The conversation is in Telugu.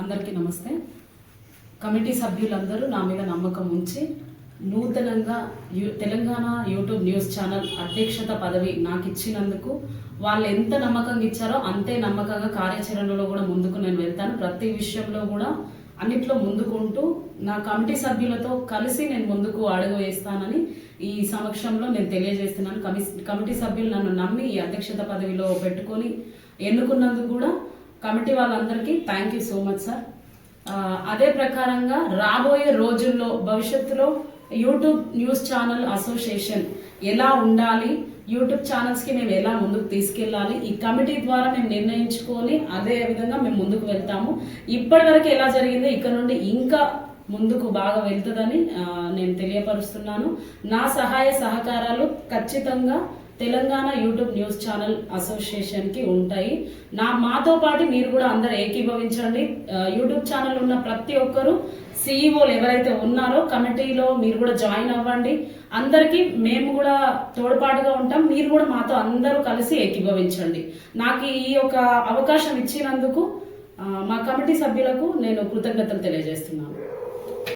అందరికీ నమస్తే. కమిటీ సభ్యులందరూ నా మీద నమ్మకం ఉంచి నూతనంగా U Telangana YouTube news channel అధ్యక్షత పదవి నాకు ఇచ్చినందుకు వాళ్ళు ఎంత నమ్మకంగా ఇచ్చారో అంతే నమ్మకంగా కార్యాచరణలో కూడా ముందుకు నేను వెళ్తాను. ప్రతి విషయంలో కూడా అన్నిట్లో ముందుకుంటూ నా కమిటీ సభ్యులతో కలిసి నేను ముందుకు అడుగు వేస్తానని ఈ సమక్షంలో నేను తెలియజేస్తున్నాను. కమి కమిటీ సభ్యులు నన్ను నమ్మి ఈ అధ్యక్షత పదవిలో పెట్టుకొని ఎన్నుకున్నందుకు కూడా కమిటీ వాళ్ళందరికీ thank you so much sir అదే ప్రకారంగా రాబోయే రోజుల్లో భవిష్యత్తులో యూట్యూబ్ న్యూస్ ఛానల్ అసోసియేషన్ ఎలా ఉండాలి యూట్యూబ్ ఛానల్స్కి మేము ఎలా ముందుకు తీసుకెళ్ళాలి ఈ కమిటీ ద్వారా మేము నిర్ణయించుకొని అదే విధంగా మేము ముందుకు వెళ్తాము. ఇప్పటి వరకు ఎలా జరిగిందో ఇక్కడ నుండి ఇంకా ముందుకు బాగా వెళ్తుందని నేను తెలియపరుస్తున్నాను. నా సహాయ సహకారాలు ఖచ్చితంగా తెలంగాణ యూట్యూబ్ న్యూస్ ఛానల్ అసోసియేషన్కి ఉంటాయి. నా మాతో పాటు మీరు కూడా అందరు ఏకీభవించండి. యూట్యూబ్ ఛానల్ ఉన్న ప్రతి ఒక్కరు సీఈఓలు ఎవరైతే ఉన్నారో కమిటీలో మీరు కూడా జాయిన్ అవ్వండి. అందరికీ మేము కూడా తోడ్పాటుగా ఉంటాం. మీరు కూడా మాతో అందరూ కలిసి ఏకీభవించండి. నాకు ఈ యొక్క అవకాశం ఇచ్చినందుకు మా కమిటీ సభ్యులకు నేను కృతజ్ఞతలు తెలియజేస్తున్నాను.